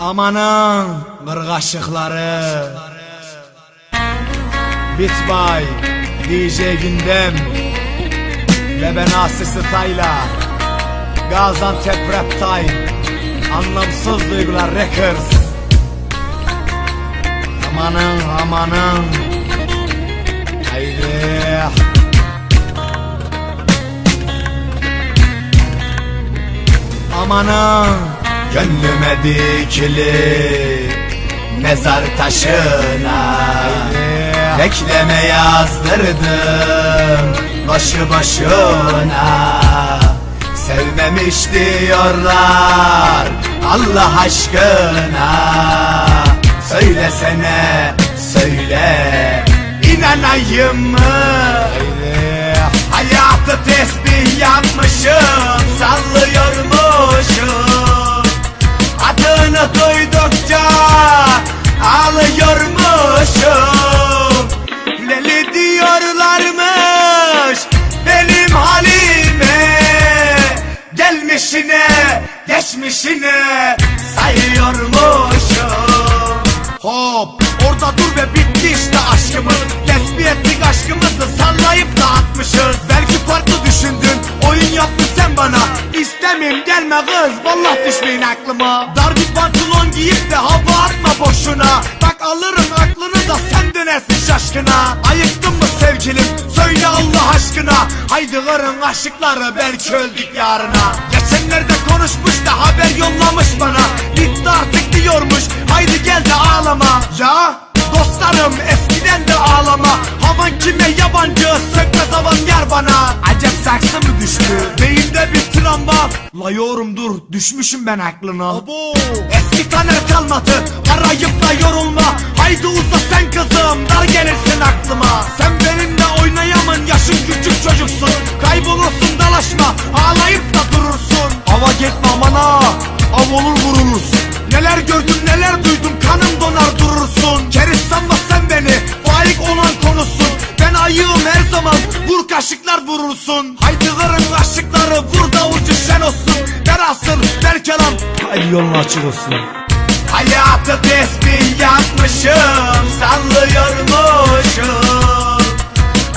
Amanın kırgaşıkları Bitbay DJ Gündem Ve ben Asisi Tayla Gaziantep Rap Time Anlamsız Duygular Records. Amanın amanın Haydi. Amanın Gönlüme dikili Mezar taşına. Bekleme yazdırdım Başı başına. Sevmemiş diyorlar Allah aşkına. Söylesene söyle inanayım mı? Geçmişine sayıyormuşum? Hop orada dur ve bitti işte aşkımız. Tesbih ettik aşkımızı sallayıp dağıtmışız. Belki farklı düşündün oyun yaptın sen bana. İstemeyim gelme kız vallahi düşmeyin aklıma. Dar bir pantolon giyip de hava atma boşuna. Bak alırım aklını da sen dönersin şaşkına. Ayıktın mı sevgilim söyle Allah aşkına. Haydi karın aşıkları belki öldük yarına. Geçenlerde konuşmuş da haber Ya dostlarım eskiden de ağlama. Havan kime yabancı sökmez havan yer bana. Acep saksı mı düştü beyinde bir travma. La yorum dur düşmüşüm ben aklına. Eski taner kalmadı arayıp da yorulma. Haydi uza sen kızım dar gelirsin aklıma. Sen benimle oynayamın yaşın küçük çocuksun. Kaybolursun dalaşma ağlayıp da durursun. Ava gitme aman ha av olur vurulursun vurursun Haydi kırın kaşıkları vur da ucu şen olsun. Der asır der kelam. Haydi yolun açık olsun. Hayatı tesbih yapmışım Sallıyormuşum.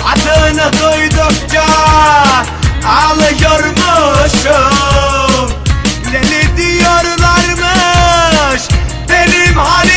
Adını duydukça Ağlıyormuşum. Deli diyorlarmış Benim halime